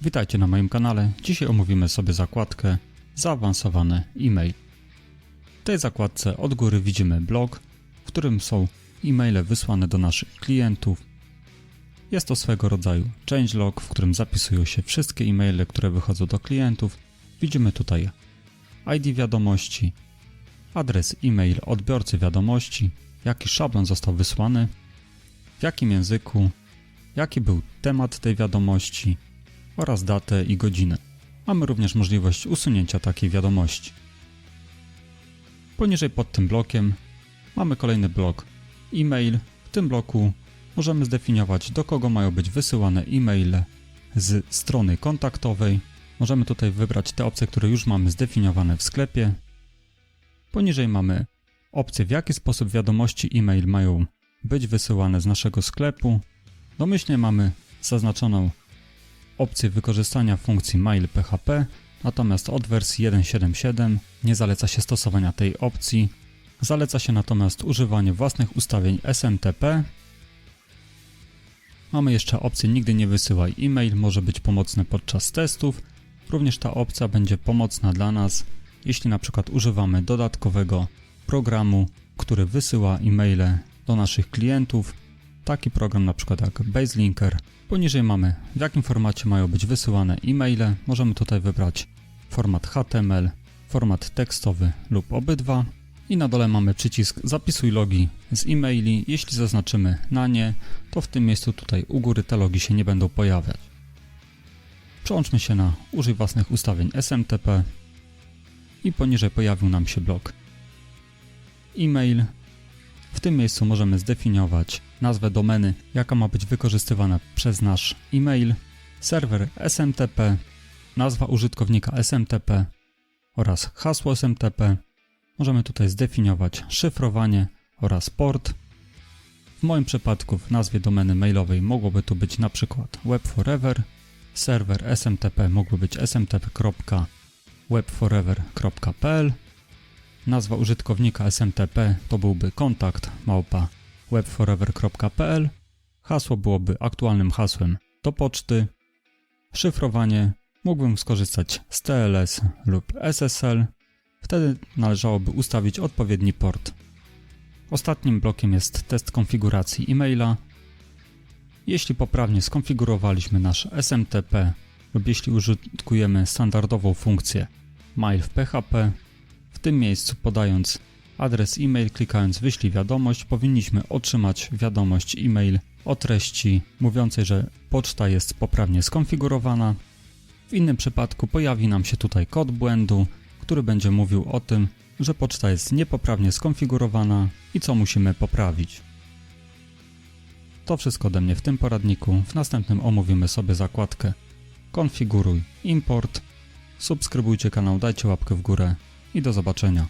Witajcie na moim kanale. Dzisiaj omówimy sobie zakładkę Zaawansowany e-mail. W tej zakładce od góry widzimy blog, w którym są e-maile wysłane do naszych klientów. Jest to swego rodzaju changelog, w którym zapisują się wszystkie e-maile, które wychodzą do klientów. Widzimy tutaj ID wiadomości, adres e-mail odbiorcy wiadomości, jaki szablon został wysłany, w jakim języku, jaki był temat tej wiadomości oraz datę i godzinę. Mamy również możliwość usunięcia takiej wiadomości. Poniżej pod tym blokiem mamy kolejny blok e-mail. W tym bloku możemy zdefiniować do kogo mają być wysyłane e-maile z strony kontaktowej. Możemy tutaj wybrać te opcje, które już mamy zdefiniowane w sklepie. Poniżej mamy opcję w jaki sposób wiadomości e-mail mają być wysyłane z naszego sklepu. Domyślnie mamy zaznaczoną opcję wykorzystania funkcji mail.php, natomiast od wersji 1.7.7 nie zaleca się stosowania tej opcji. Zaleca się natomiast używanie własnych ustawień SMTP. Mamy jeszcze opcję nigdy nie wysyłaj e-mail, może być pomocne podczas testów. Również ta opcja będzie pomocna dla nas, jeśli na przykład używamy dodatkowego programu, który wysyła e-maile do naszych klientów. Taki program na przykład jak Baselinker. Poniżej mamy w jakim formacie mają być wysyłane e-maile. Możemy tutaj wybrać format HTML, format tekstowy lub obydwa. I na dole mamy przycisk zapisuj logi z e-maili. Jeśli zaznaczymy na nie, to w tym miejscu tutaj u góry te logi się nie będą pojawiać. Przełączmy się na użyj własnych ustawień SMTP i poniżej pojawił nam się blok e-mail. Tym miejscu możemy zdefiniować nazwę domeny, jaka ma być wykorzystywana przez nasz e-mail, serwer SMTP, nazwa użytkownika SMTP oraz hasło SMTP. Możemy tutaj zdefiniować szyfrowanie oraz port. W moim przypadku w nazwie domeny mailowej mogłoby tu być na przykład webforever, serwer SMTP mógłby być smtp.webforever.pl Nazwa użytkownika SMTP to byłby kontakt małpa webforever.pl. Hasło byłoby aktualnym hasłem do poczty. Szyfrowanie mógłbym skorzystać z TLS lub SSL. Wtedy należałoby ustawić odpowiedni port. Ostatnim blokiem jest test konfiguracji e-maila. Jeśli poprawnie skonfigurowaliśmy nasz SMTP lub jeśli użytkujemy standardową funkcję mail w PHP, tym miejscu podając adres e-mail, klikając wyślij wiadomość, powinniśmy otrzymać wiadomość e-mail o treści mówiącej, że poczta jest poprawnie skonfigurowana. W innym przypadku pojawi nam się tutaj kod błędu, który będzie mówił o tym, że poczta jest niepoprawnie skonfigurowana i co musimy poprawić. To wszystko ode mnie w tym poradniku. W następnym omówimy sobie zakładkę Konfiguruj import. Subskrybujcie kanał, dajcie łapkę w górę i do zobaczenia.